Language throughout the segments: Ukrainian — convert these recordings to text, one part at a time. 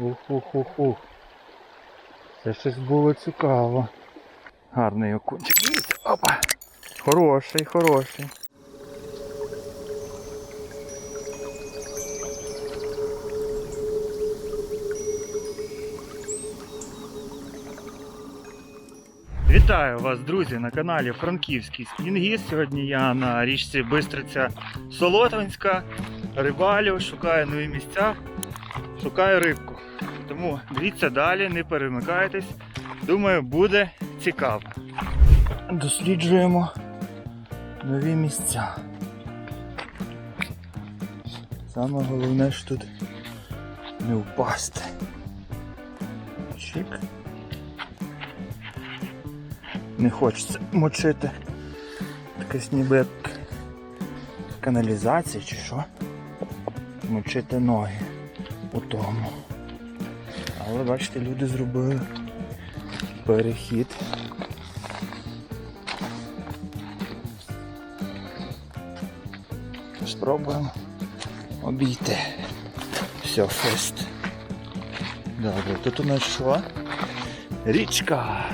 Ух-ух-ух-ух. Це щось було цікаво. Гарний окунчик. Опа. Хороший, хороший. Вітаю вас, друзі, на каналі Франківський Спінгіст. Сьогодні я на річці Бистриця Солотвинська. Рибалю, шукаю нові місця, шукаю рибку. Тому дивіться далі, не перемикайтесь. Думаю, буде цікаво. Досліджуємо нові місця. Саме головне, що тут не впасти. Чик. Не хочеться мочити. Якась ніби як каналізація чи що. Мочити ноги у тому. Але бачите, люди зробили перехід. Спробуємо обійти. Все, фест. Добре, тут у нас що? Річка.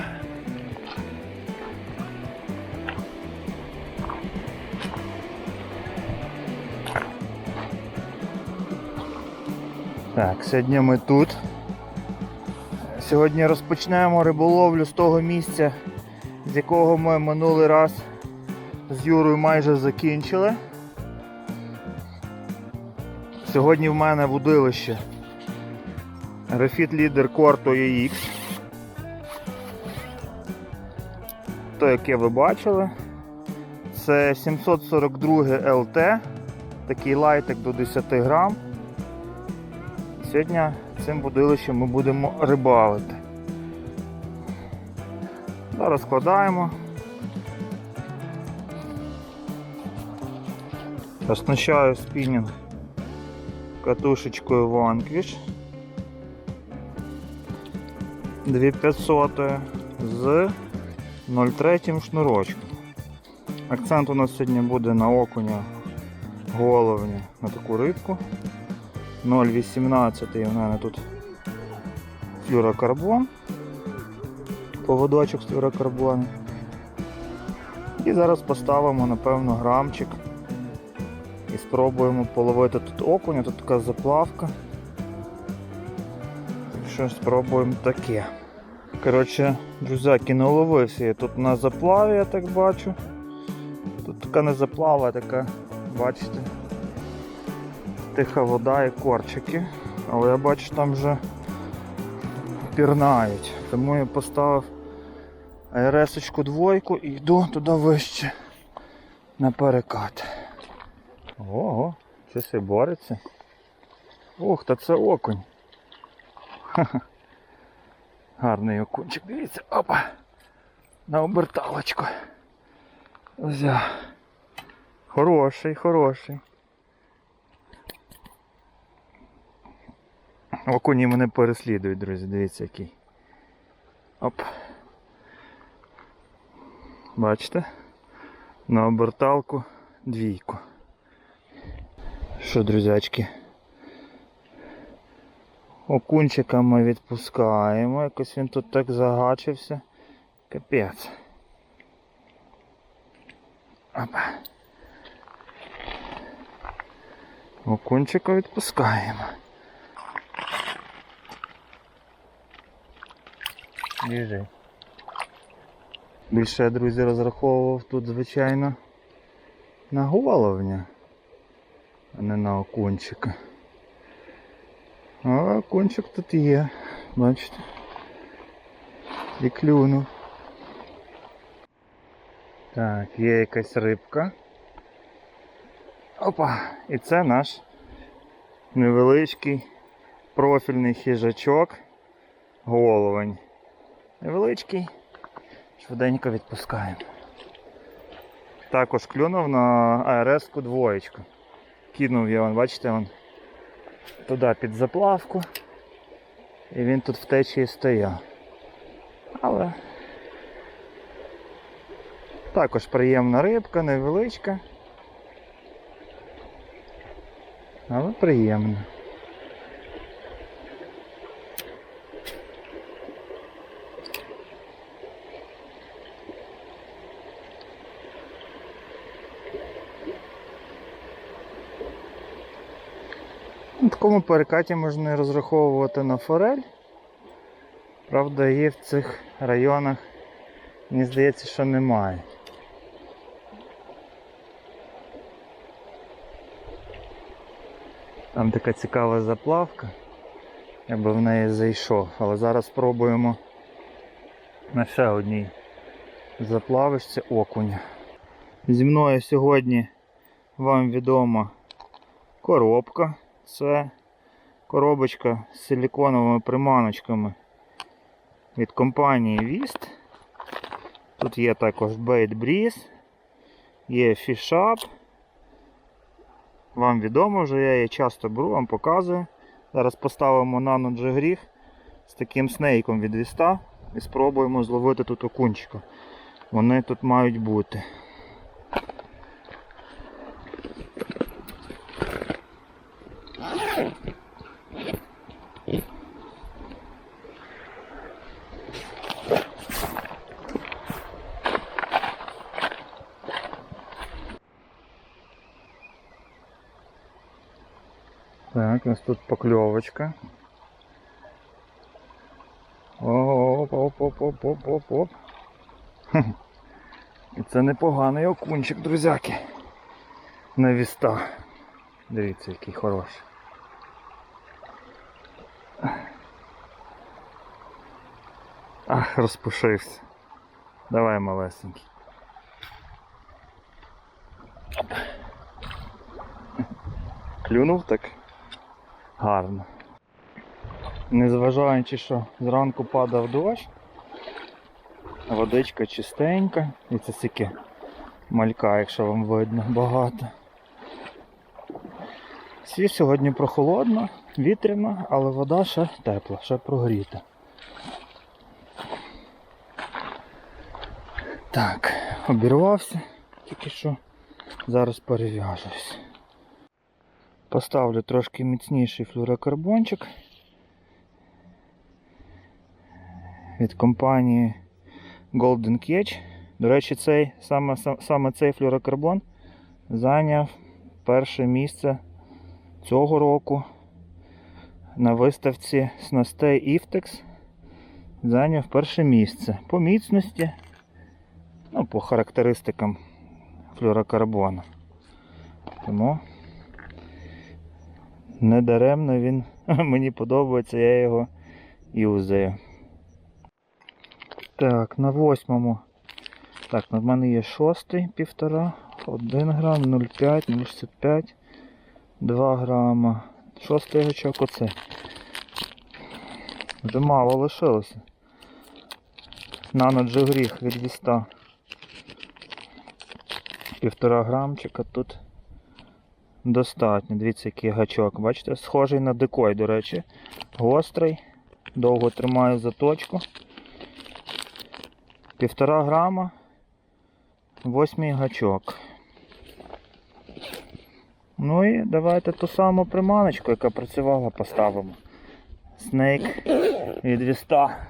Так, сьогодні ми тут. Сьогодні розпочнемо риболовлю з того місця, з якого ми минулий раз з Юрою майже закінчили. Сьогодні в мене водилище Refit Leader Corto EX. То, яке ви бачили. Це 742 LT, такий лайтик до 10 грам. Сьогодні цим будилищем ми будемо рибалити. Зараз складаємо. Оснащаю спінінг катушечкою Vanquish 2500 з 0,3 шнурочком. Акцент у нас сьогодні буде на окуня головня на таку рибку. 0,18 у мене тут флюрокарбон, поводочок з флюрокарбону. І зараз поставимо, напевно, грамчик і спробуємо половити тут окуня, тут така заплавка. Що спробуємо таке. Коротше, друзяки, не уловився я тут на заплаві, я так бачу. Тут така не заплава, така, бачите тиха вода і корчики. Але я бачу, там вже пірнають. Тому я поставив АРС-очку двойку і йду туди вище на перекат. Ого, щось бореться. Ух, та це окунь. Ха-ха. Гарний окунчик, дивіться, опа! На оберталочку. Взяв. Хороший, хороший. Окуні мене переслідують, друзі, дивіться який. Оп. Бачите? На оберталку двійку. Що, друзячки? Окунчика ми відпускаємо, якось він тут так загачився. Капець. Опа. Окунчика відпускаємо. Біжи. Більше я, друзі, розраховував тут, звичайно, на головня, а не на окунчика. А окунчик тут є, бачите. І клюнув. Так, є якась рибка. Опа! І це наш невеличкий профільний хижачок головень. Невеличкий, швиденько відпускаємо. Також клюнув на АРС-ку двоєчку. Кинув вон, бачите, вон, туди під заплавку. І він тут в течії стояв. Але також приємна рибка, невеличка. Але приємна. Такому перекаті можна розраховувати на форель. Правда, є в цих районах, мені здається, що немає. Там така цікава заплавка. Я би в неї зайшов, але зараз спробуємо на ще одній заплавочці окуня. Зі мною сьогодні вам відома коробка. Це коробочка з силіконовими приманочками від компанії Vist. Тут є також Bait Breeze, є Fish Up. Вам відомо вже, я її часто беру, вам показую. Зараз поставимо нано джигріг з таким снейком від Віста і спробуємо зловити тут окунчика. Вони тут мають бути. Так, у нас тут покльовочка. Оп, оп, оп, оп, оп, оп, оп. І це непоганий окунчик, друзяки. На віста. Дивіться, який хороший. Ах, розпушився. Давай, малесенький. Клюнув так гарно. Незважаючи, що зранку падав дощ, водичка чистенька, і це стільки малька, якщо вам видно, багато. Світ сьогодні прохолодно, вітряно, але вода ще тепла, ще прогріта. Так, обірвався, тільки що зараз перев'яжусь. Поставлю трошки міцніший флюрокарбончик від компанії Golden Catch. До речі, цей, саме, саме цей флюрокарбон зайняв перше місце цього року на виставці снастей Iftex. Зайняв перше місце по міцності, ну, по характеристикам флюрокарбону. Тому недаремно він мені подобається, я його юзаю. Так, на восьмому. Так, на мене є шостий, півтора, 1 грам, 0,5, 0,65, 2 грама. Шостий гачок оце. Вже мало лишилося. Нано джигріх від віста. Півтора грамчика тут достатньо. Дивіться, який гачок. Бачите, схожий на дикой, до речі. Гострий, довго тримаю заточку. Півтора грама, восьмий гачок. Ну і давайте ту саму приманочку, яка працювала, поставимо. Снейк від віста.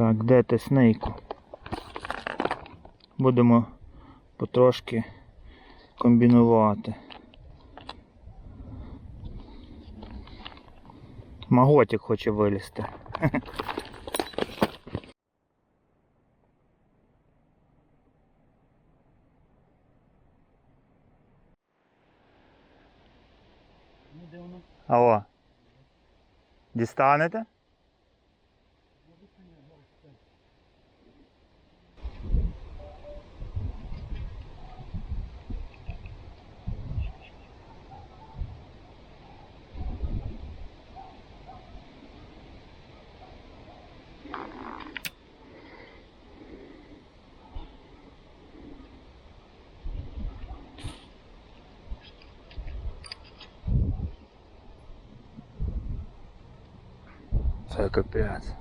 Так, де ти снейку? Будемо потрошки комбінувати. Маготик хоче вилізти. Алло. Дістанете? Капець.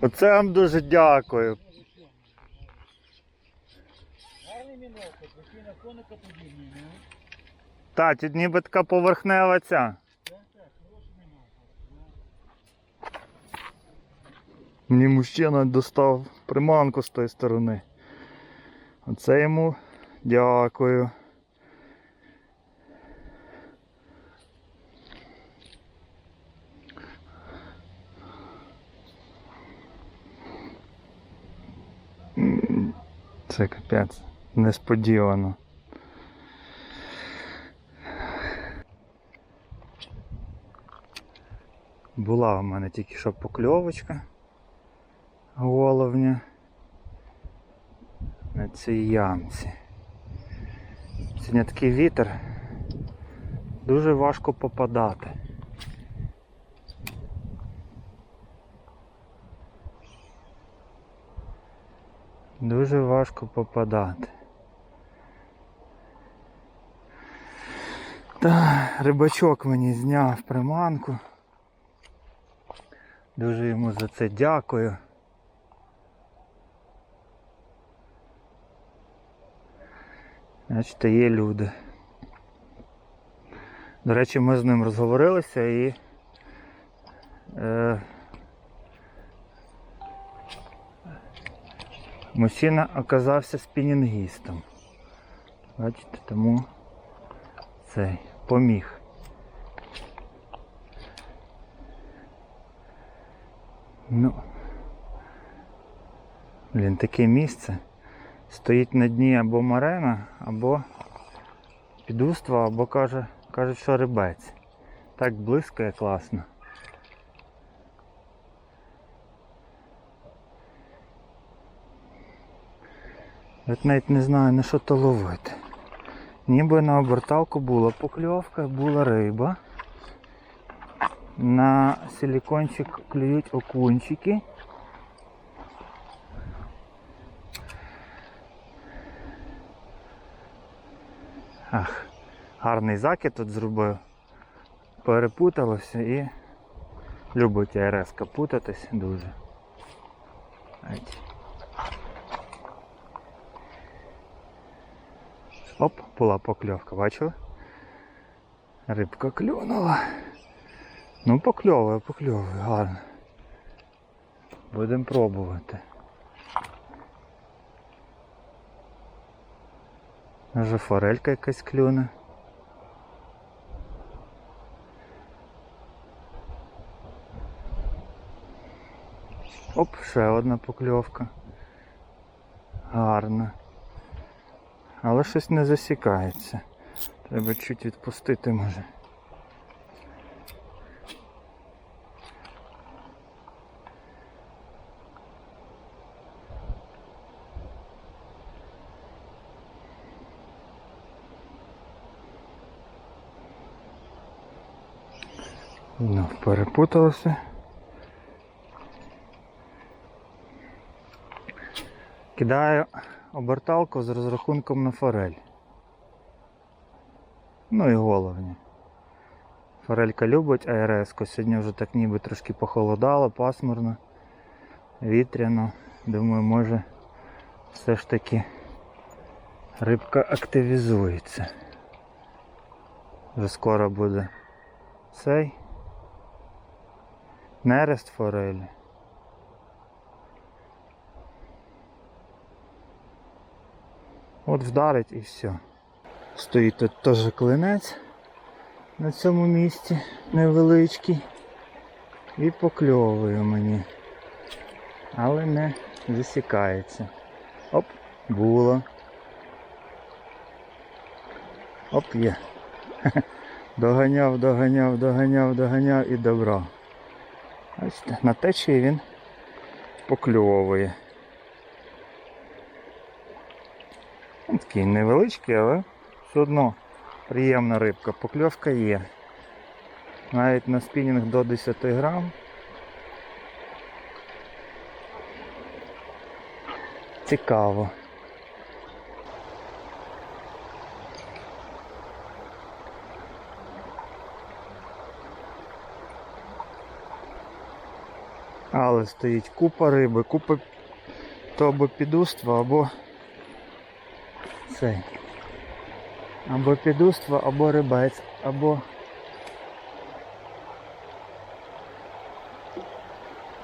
Оце вам дуже дякую. Та, тут ніби така поверхнева ця. Мені мужчина достав приманку з тої сторони. Оце йому дякую. Це капець. Несподівано. Була у мене тільки що покльовочка головня на цій ямці. Сьогодні такий вітер. Дуже важко попадати. Дуже важко попадати. Та, рибачок мені зняв приманку. Дуже йому за це дякую. Значить, є люди. До речі, ми з ним розговорилися і е, мужчина оказався спінінгістом. Бачите, тому цей поміг. Ну, блін, таке місце. Стоїть на дні або марена, або підуство, або каже, кажуть, що рибець. Так близько і класно. От навіть не знаю на що то ловити. Ніби на оберталку була покльовка, була риба. На силікончик клюють окунчики. Ах, гарний закид тут зробив. Перепуталося і любить АРС путатись дуже. Ать. Оп, була покльовка, бачили? Рибка клюнула. Ну покльовує, покльовує, гарно. Будемо пробувати. Може форелька якась клюне. Оп, ще одна покльовка. Гарна. Але щось не засікається. Треба чуть відпустити може. Ну, перепуталося. Кидаю оберталку з розрахунком на форель. Ну і головні. Форелька любить АРС, сьогодні вже так ніби трошки похолодало, пасмурно, вітряно. Думаю, може все ж таки рибка активізується. Вже скоро буде цей нерест форелі. От вдарить і все. Стоїть тут теж клинець на цьому місці невеличкий. І покльовує мені. Але не засікається. Оп, було. Оп, є. Доганяв, доганяв, доганяв, доганяв і добрав. Бачите, на течії він покльовує. Він такий невеличкий, але все одно приємна рибка. Покльовка є. Навіть на спінінг до 10 грам. Цікаво. Але стоїть купа риби, купа то або підуства, або цей. Або підуства, або рибець, або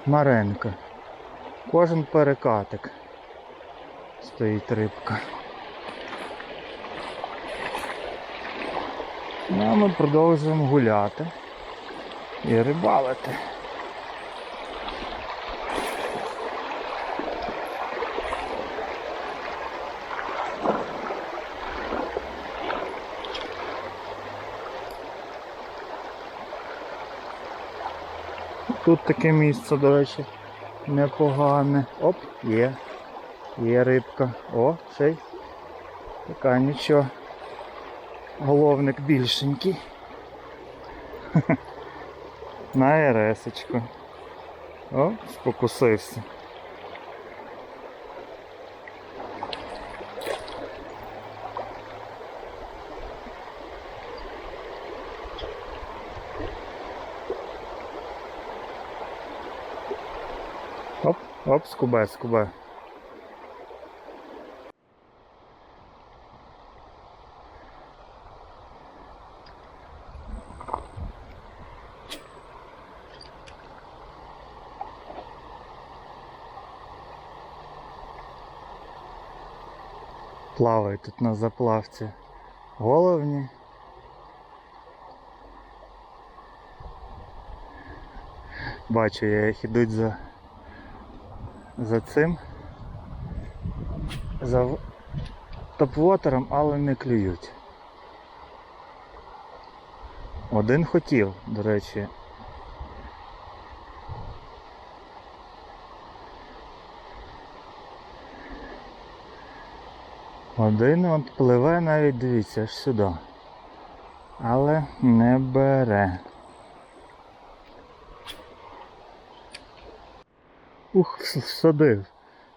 Маренко. кожен перекатик стоїть рибка. Ну, а ми продовжуємо гуляти і рибалити. Тут таке місце, до речі, непогане. Оп, є. Є рибка. О, цей. Така нічого. Головник більшенький. На ересочку. О, спокусився. Оп, оп, скубе, скубе. Плавають тут на заплавці головні. Бачу, я їх ідуть за, за цим, за топвотером, але не клюють. Один хотів, до речі. Один от пливе навіть, дивіться, аж сюди. Але не бере. Ух, всадив.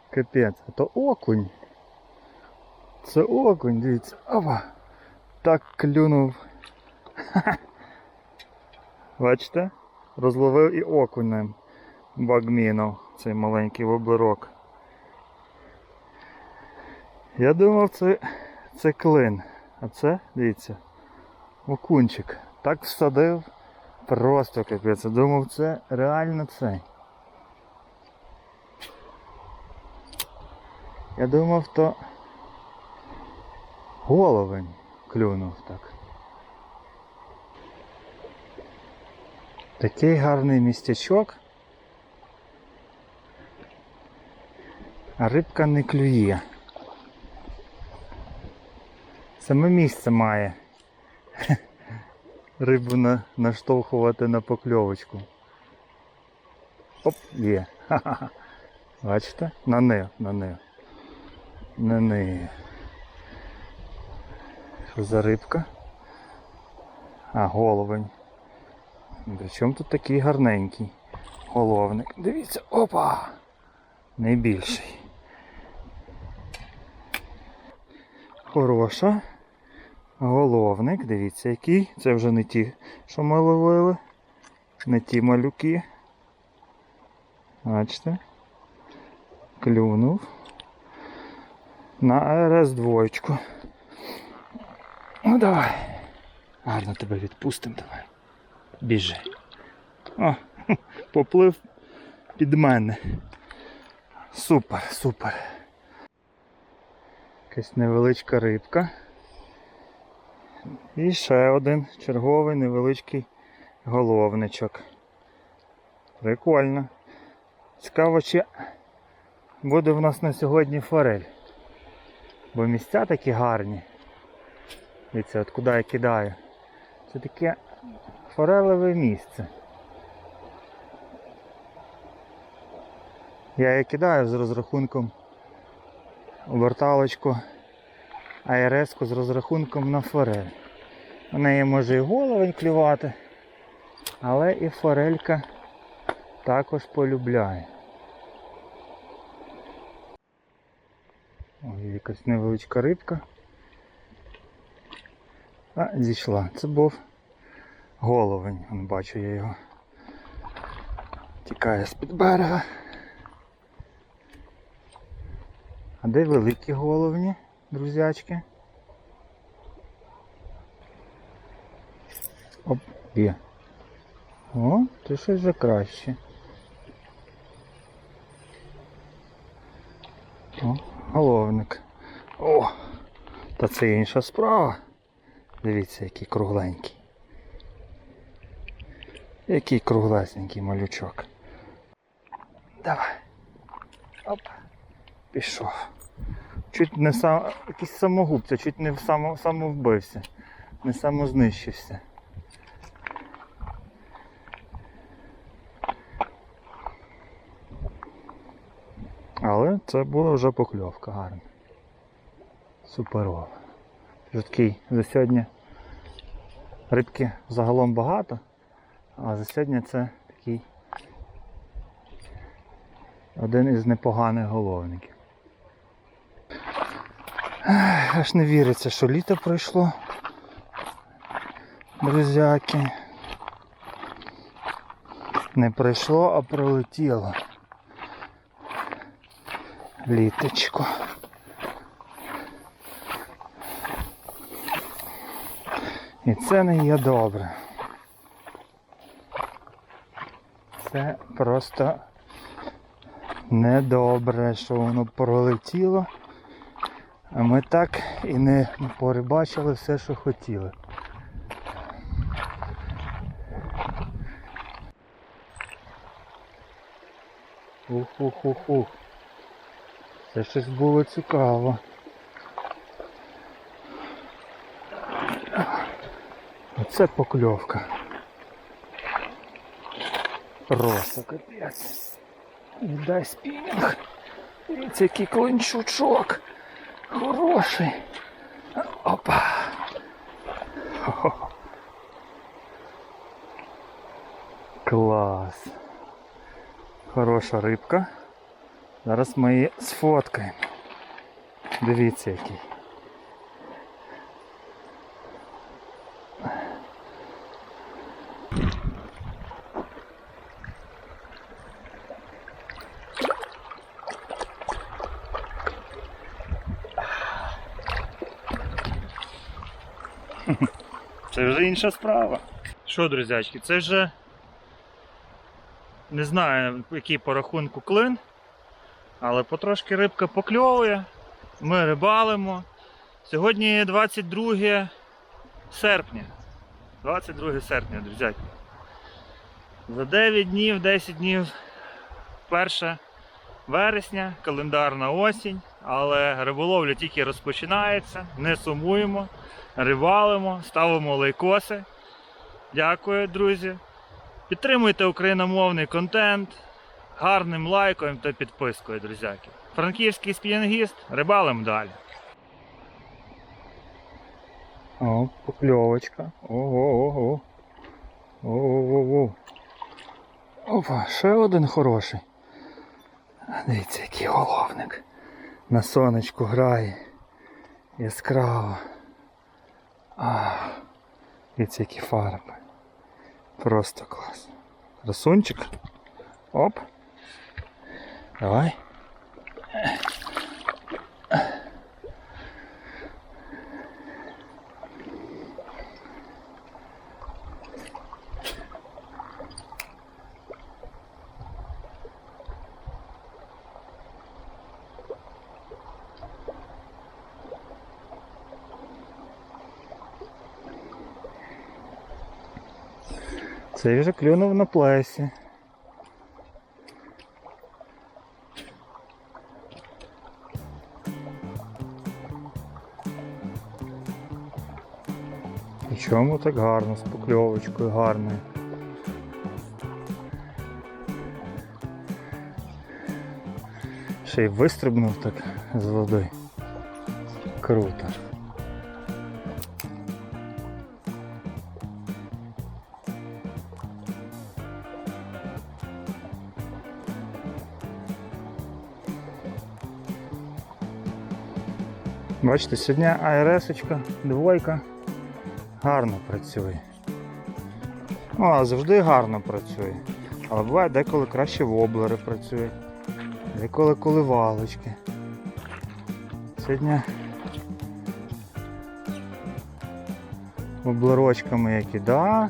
Капець, а то окунь. Це окунь, дивіться. Опа. Так клюнув. Ха-ха. Бачите? Розловив і окунем багмінов, цей маленький воблерок. Я думав, це, це клин. А це, дивіться, окунчик. Так всадив. Просто капець. Думав, це реально цей. Я думав, то головень клюнув так. Такий гарний містячок. А рибка не клює. Саме місце має рибу на, наштовхувати на покльовочку. Оп, є. Ха-ха-ха. Бачите? На не, на не. На не. Що за рибка? А, головень. Причому тут такий гарненький головник. Дивіться, опа! Найбільший. Хороша. Головник, дивіться який. Це вже не ті, що ми ловили. Не ті малюки. Бачите? Клюнув. На АРС двоєчку. Ну давай. Гарно тебе відпустимо, давай. Біжи. О, поплив під мене. Супер, супер. Якась невеличка рибка. І ще один черговий невеличкий головничок. Прикольно. Цікаво, чи буде в нас на сьогодні форель. Бо місця такі гарні. Дивіться, от куди я кидаю. Це таке форелеве місце. Я її кидаю з розрахунком оберталочку АРС-ку з розрахунком на форель. У неї може і головень клювати, але і форелька також полюбляє. Ой, якась невеличка рибка. А, зійшла. Це був головень. Вон бачу я його. Тікає з-під берега. А де великі головні, друзячки? Оп, є. О, це щось вже краще. О, головник. О! Та це інша справа. Дивіться, який кругленький. Який круглесенький малючок. Давай. Оп. Пішов. Чуть не сам. Якийсь самогубця, чуть не само, самовбився. Не самознищився. Але це була вже покльовка гарна. Суперова. Вже такий за сьогодні рибки загалом багато, а за сьогодні це такий один із непоганих головників. Аж не віриться, що літо пройшло. Друзяки. Не пройшло, а пролетіло. Літочко. І це не є добре. Це просто недобре, що воно пролетіло. А ми так і не порибачили все, що хотіли. Ух-ух-ух-ух. Це щось було цікаво. Оце покльовка. Роса капець. Віддай спінінг. Дивіться, який клинчучок. Хороший. Опа. Хо-хо. Клас. Хороша рибка. Зараз ми її сфоткаємо. Дивіться який. Це вже інша справа. Що, друзячки, це вже не знаю, який по рахунку клин, але потрошки рибка покльовує. Ми рибалимо. Сьогодні 22 серпня. 22 серпня, друзяки. За 9 днів, 10 днів 1 вересня, календарна осінь, але риболовля тільки розпочинається, не сумуємо, рибалимо, ставимо лайкоси. Дякую, друзі. Підтримуйте україномовний контент гарним лайком та підпискою, друзяки. Франківський спінгіст, рибалим далі. О, покльовочка. Ого, ого. Ого-го-го. Опа, ще один хороший. Дивіться, який головник. На сонечку грає. Яскраво. А, дивіться, які фарби. Просто клас. Красунчик. Оп. Давай. Цей вже клюнув на плесі. Чому так гарно, з покльовочкою гарною. Ще й вистрибнув так з води. Круто. Бачите, сьогодні АРС-очка, двойка гарно працює. Ну, а завжди гарно працює. Але буває деколи краще воблери працюють, деколи коливалочки. Сьогодні воблерочками які, да.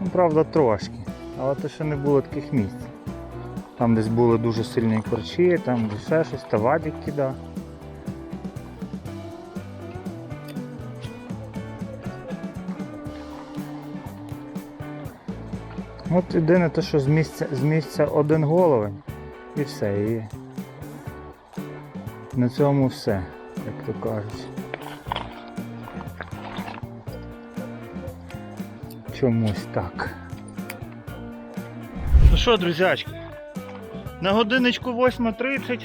Ну, правда, трошки, але то ще не було таких місць. Там десь були дуже сильні корчі, там десь ще щось, та вадік кидав. От єдине те, що з місця, один головень і все. І на цьому все, як то кажуть. Чомусь так. Ну що, друзячки, на годиночку 8.30,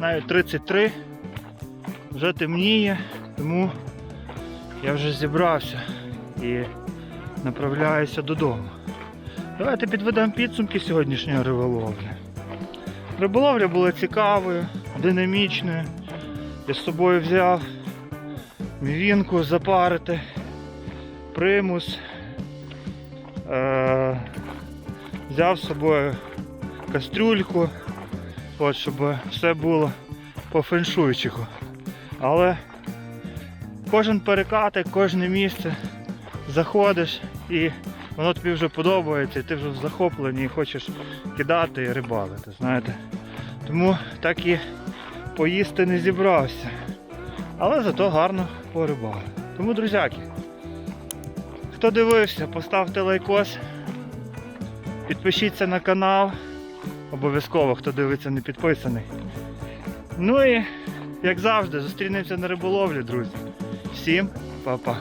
навіть 33, вже темніє, тому я вже зібрався і направляюся додому. Давайте підведемо підсумки сьогоднішньої риболовлі. Риболовля була цікавою, динамічною. Я з собою взяв мівінку запарити, примус. Е- взяв з собою кастрюльку, от, щоб все було по феншуйчику. Але кожен перекатик, кожне місце заходиш і воно тобі вже подобається, і ти вже в захопленні і хочеш кидати і рибалити, знаєте. Тому так і поїсти не зібрався. Але зато гарно порибали. Тому, друзяки, хто дивився, поставте лайкос, підпишіться на канал. Обов'язково, хто дивиться, не підписаний. Ну і, як завжди, зустрінемося на риболовлі, друзі. Всім па-па.